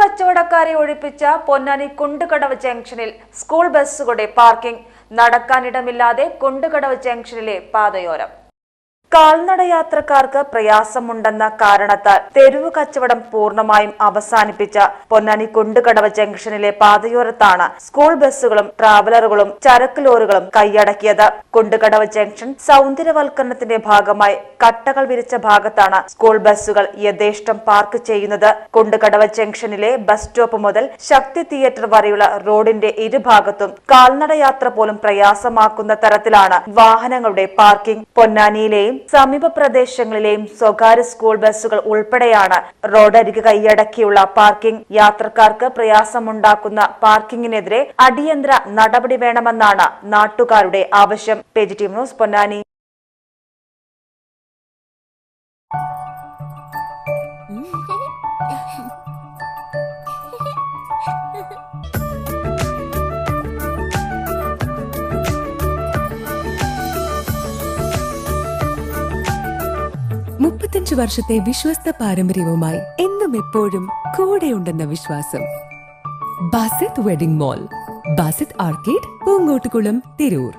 കച്ചവടക്കാരെ ഒഴിപ്പിച്ച പൊന്നാനി കുണ്ടുകടവ് ജംഗ്ഷനിൽ സ്കൂൾ ബസ്സുകളുടെ പാർക്കിംഗ്. നടക്കാനിടമില്ലാതെ കുണ്ടുകടവ് ജംഗ്ഷനിലെ പാതയോരം. കാൽനട യാത്രക്കാർക്ക് പ്രയാസമുണ്ടെന്ന കാരണത്താൽ തെരുവ് കച്ചവടം പൂർണമായും അവസാനിപ്പിച്ച പൊന്നാനി കുണ്ടുകടവ് ജംഗ്ഷനിലെ പാതയോരത്താണ് സ്കൂൾ ബസ്സുകളും ട്രാവലറുകളും ചരക്ക് ലോറികളും കൈയടക്കിയത്. കുണ്ടുകടവ് ജംഗ്ഷൻ സൗന്ദര്യവൽക്കരണത്തിന്റെ ഭാഗമായി കട്ടകൾ വിരിച്ച ഭാഗത്താണ് സ്കൂൾ ബസ്സുകൾ യഥേഷ്ടം പാർക്ക് ചെയ്യുന്നത്. കുണ്ടുകടവ് ജംഗ്ഷനിലെ ബസ് സ്റ്റോപ്പ് മുതൽ ശക്തി തിയേറ്റർ വരെയുള്ള റോഡിന്റെ ഇരുഭാഗത്തും കാൽനടയാത്ര പോലും പ്രയാസമാക്കുന്ന തരത്തിലാണ് വാഹനങ്ങളുടെ പാർക്കിംഗ്. പൊന്നാനിയിലെയും സമീപ പ്രദേശങ്ങളിലെയും സ്വകാര്യ സ്കൂൾ ബസ്സുകൾ ഉൾപ്പെടെയാണ് റോഡരികെ കൈയടക്കിയുള്ള പാർക്കിംഗ്. യാത്രക്കാർക്ക് പ്രയാസമുണ്ടാക്കുന്ന പാർക്കിംഗിനെതിരെ അടിയന്തര നടപടി വേണമെന്നാണ് നാട്ടുകാരുടെ ആവശ്യം. Page T news Ponnani. മുപ്പത്തഞ്ച് വർഷത്തെ വിശ്വസ്ത പാരമ്പര്യവുമായി എന്നും എപ്പോഴും കൂടെയുണ്ടെന്ന വിശ്വാസം. Basith wedding mall Basith arcade Poongottukulam Tirur.